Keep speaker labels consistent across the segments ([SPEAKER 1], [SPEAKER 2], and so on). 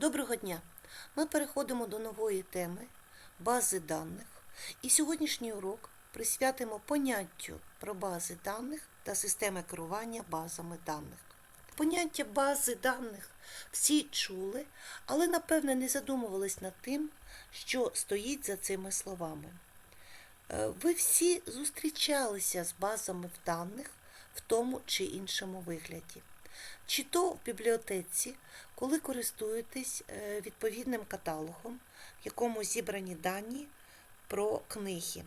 [SPEAKER 1] Доброго дня! Ми переходимо до нової теми бази даних. І сьогоднішній урок присвятимо поняттю про бази даних та системи керування базами даних. Поняття бази даних всі чули, але напевне не задумувались над тим, що стоїть за цими словами. Е, Ви всі зустрічалися з базами даних в тому чи іншому вигляді. Чи то в бібліотеці, коли користуєтесь е, відповідним каталогом, в якому зібрані дані про книги.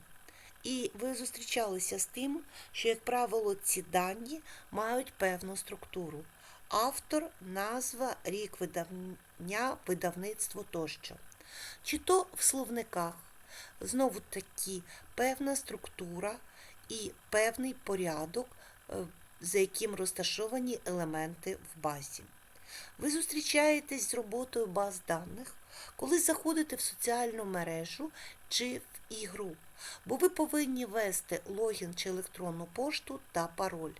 [SPEAKER 1] І ви зустрічалися з тим, що, як правило, ці дані мають певну структуру. Автор, назва, рік видавня, видавництво тощо. Чи то в словниках знову таки певна структура і певний порядок, е, за яким розташовані елементи в базі. Ви зустрічаєтесь з роботою баз даних, коли заходите в соціальну мережу чи в ігру, бо ви повинні ввести логін чи електронну пошту та пароль.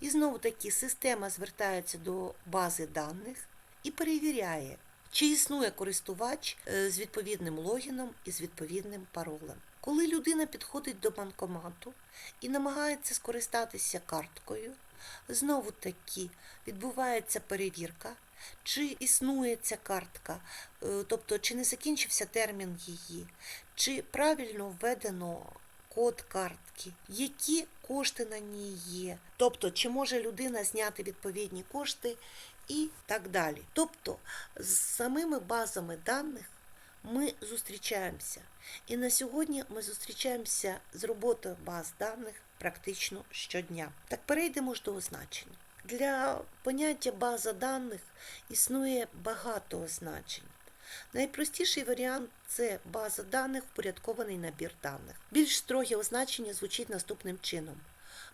[SPEAKER 1] І знову таки система звертається до бази даних і перевіряє, чи існує користувач е, з відповідним логіном і з відповідним паролем. Коли людина підходить до банкомату і намагається скористатися карткою, знову таки відбувається перевірка, чи існує ця картка, е, тобто чи не закінчився термін її, чи правильно введено код картки, які кошти на ній є, тобто чи може людина зняти відповідні кошти і так далі. Тобто з самими базами даних ми зустрічаємося. І на сьогодні ми зустрічаємося з роботою баз даних практично щодня. Так перейдемо ж до означень. Для поняття база даних існує багато означень. Найпростіший варіант це база даних, впорядкований набір даних. Більш строге означення звучить наступним чином: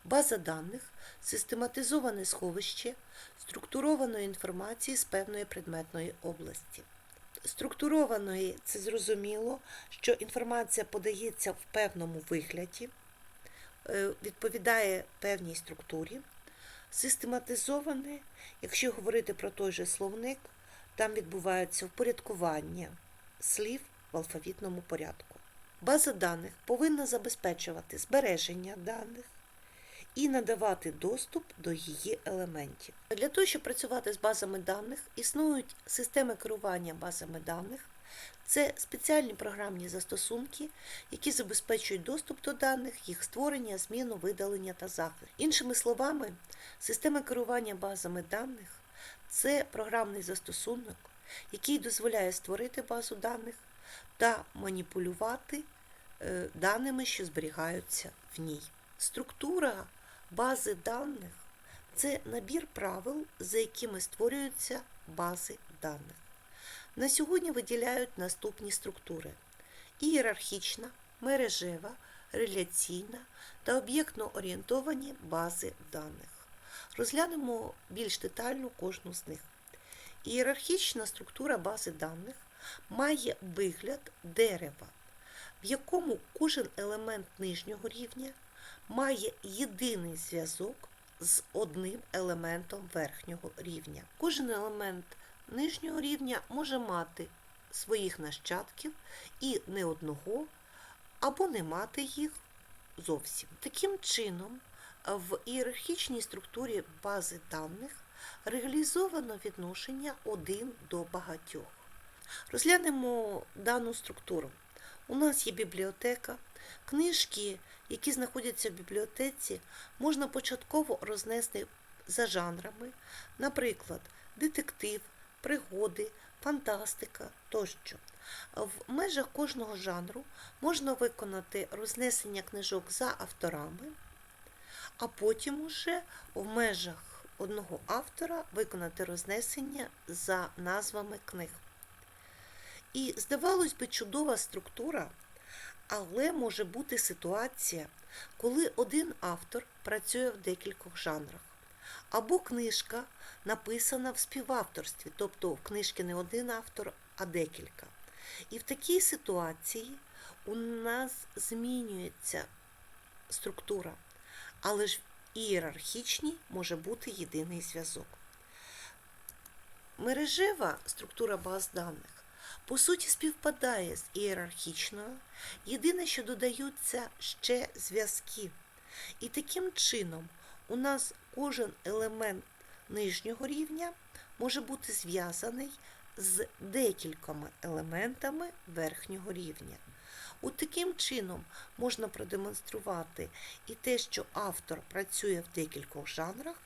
[SPEAKER 1] база даних систематизоване сховище структурованої інформації з певної предметної області. Структурованої це зрозуміло, що інформація подається в певному вигляді, е, відповідає певній структурі. Систематизоване, якщо говорити про той же словник, там відбувається впорядкування слів в алфавітному порядку. База даних повинна забезпечувати збереження даних і надавати доступ до її елементів. Для того, щоб працювати з базами даних, існують системи керування базами даних. Це спеціальні програмні застосунки, які забезпечують доступ до даних, їх створення, зміну, видалення та захист. Іншими словами, система керування базами даних це програмний застосунок, який дозволяє створити базу даних та маніпулювати е, даними, що зберігаються в ній. Структура бази даних це набір правил, за якими створюються бази даних. На сьогодні виділяють наступні структури: ієрархічна, мережева, реляційна та об'єктно орієнтовані бази даних. Розглянемо більш детально кожну з них. Ієрархічна структура бази даних має вигляд дерева, в якому кожен елемент нижнього рівня має єдиний зв'язок з одним елементом верхнього рівня. Кожен елемент нижнього рівня може мати своїх нащадків і не одного, або не мати їх зовсім. Таким чином, в ієрархічній структурі бази даних реалізовано відношення один до багатьох. Розглянемо дану структуру. У нас є бібліотека, книжки, які знаходяться в бібліотеці, можна початково рознести за жанрами, наприклад, детектив, пригоди, фантастика тощо. В межах кожного жанру можна виконати рознесення книжок за авторами, а потім уже в межах одного автора виконати рознесення за назвами книг. І, здавалось би, чудова структура, але може бути ситуація, коли один автор працює в декількох жанрах, або книжка написана в співавторстві, тобто в книжці не один автор, а декілька. І в такій ситуації у нас змінюється структура, але ж в ієрархічній може бути єдиний зв'язок. Мережева структура баз даних по суті співпадає з ієрархічною. Єдине, що додаються ще зв'язки. І таким чином у нас кожен елемент нижнього рівня може бути зв'язаний з декількома елементами верхнього рівня. От таким чином можна продемонструвати і те, що автор працює в декількох жанрах,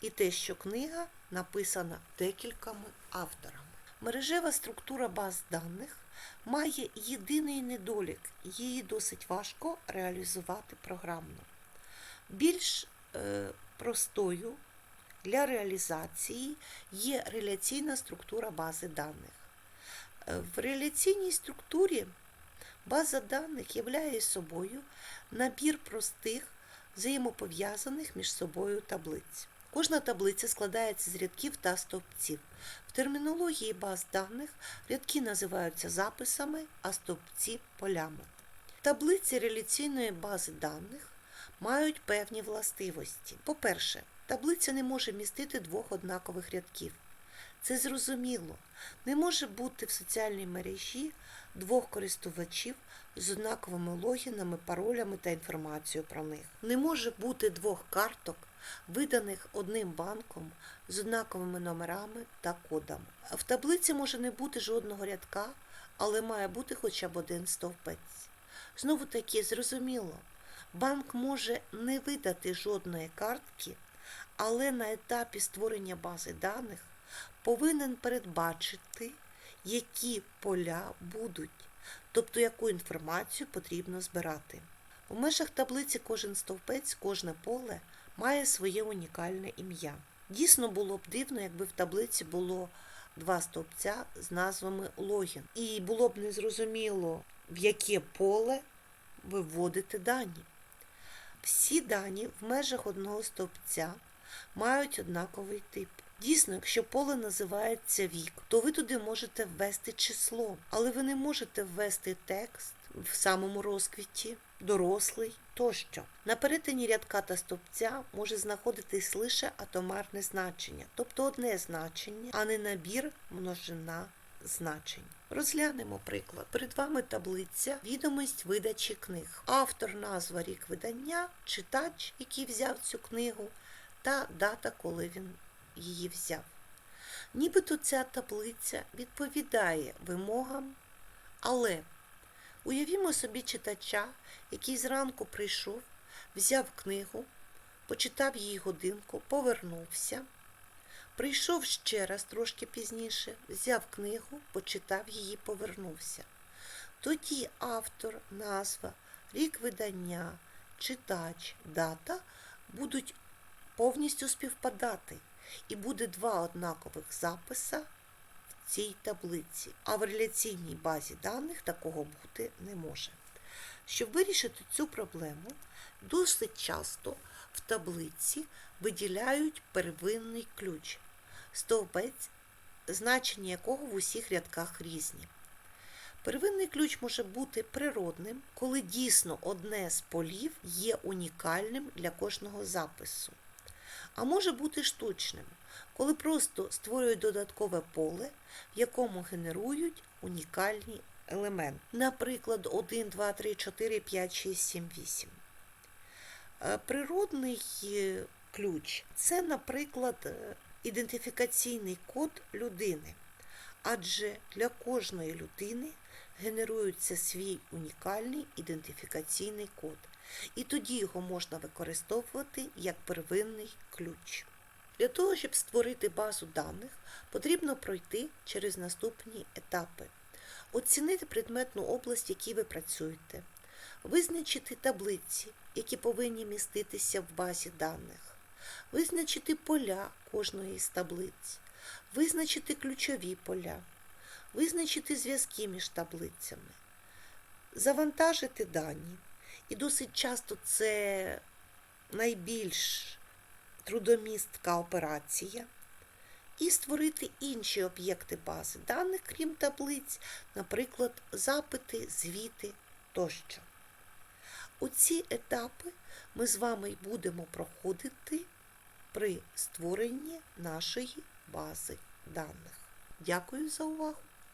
[SPEAKER 1] і те, що книга написана декількома авторами. Мережева структура баз даних має єдиний недолік, її досить важко реалізувати програмно. Більш е, простою для реалізації є реляційна структура бази даних. Е, В реляційній структурі база даних являє собою набір простих взаємопов'язаних між собою таблиць. Кожна таблиця складається з рядків та стовпців. В термінології баз даних рядки називаються записами, а стовпці полями. Таблиці реляційної бази даних мають певні властивості. По-перше, таблиця не може містити двох однакових рядків. Це зрозуміло. Не може бути в соціальній мережі двох користувачів з однаковими логінами, паролями та інформацією про них. Не може бути двох карток, виданих одним банком з однаковими номерами та кодами. В таблиці може не бути жодного рядка, але має бути хоча б один стовпець. Знову таки зрозуміло, банк може не видати жодної картки, але на етапі створення бази даних повинен передбачити, які поля будуть, тобто яку інформацію потрібно збирати. У межах таблиці кожен стовпець, кожне поле має своє унікальне ім'я. Дійсно було б дивно, якби в таблиці було два стовпця з назвами логін. І було б незрозуміло, в яке поле ви вводите дані. Всі дані в межах одного стовпця мають однаковий тип. Дійсно, якщо поле називається вік, то ви туди можете ввести число, але ви не можете ввести текст в самому розквіті, дорослий тощо. На перетині рядка та стовпця може знаходитись лише атомарне значення, тобто одне значення, а не набір множина значень. Розглянемо приклад. Перед вами таблиця відомість видачі книг. Автор, назва, рік видання, читач, який взяв цю книгу, та дата, коли він її взяв. Нібито ця таблиця відповідає вимогам, але уявімо собі читача, який зранку прийшов, взяв книгу, почитав її годинку, повернувся. Прийшов ще раз трошки пізніше, взяв книгу, почитав її, повернувся. Тоді автор, назва, рік видання, читач, дата будуть повністю співпадати, і буде два однакових записа цій таблиці. А в реляційній базі даних такого бути не може. Щоб вирішити цю проблему, досить часто в таблиці виділяють первинний ключ, стовбець, значення якого в усіх рядках різні. Первинний ключ може бути природним, коли дійсно одне з полів є унікальним для кожного запису. А може бути штучним, коли просто створюють додаткове поле, в якому генерують унікальні елементи. Наприклад, 1, 2, 3, 4, 5, 6, 7, 8. Е, Природний е, ключ це, наприклад, е, ідентифікаційний код людини. Адже для кожної людини генерується свій унікальний ідентифікаційний код. І тоді його можна використовувати як первинний ключ. Для того, щоб створити базу даних, потрібно пройти через наступні етапи. Оцінити предметну область, в якій ви працюєте, визначити таблиці, які повинні міститися в базі даних, визначити поля кожної з таблиць, визначити ключові поля, визначити зв'язки між таблицями, завантажити дані. І досить часто це найбільш трудомістка операція. І створити інші об'єкти бази даних, крім таблиць, наприклад, запити, звіти тощо. Оці етапи ми з вами будемо проходити при створенні нашої бази даних. Дякую за увагу!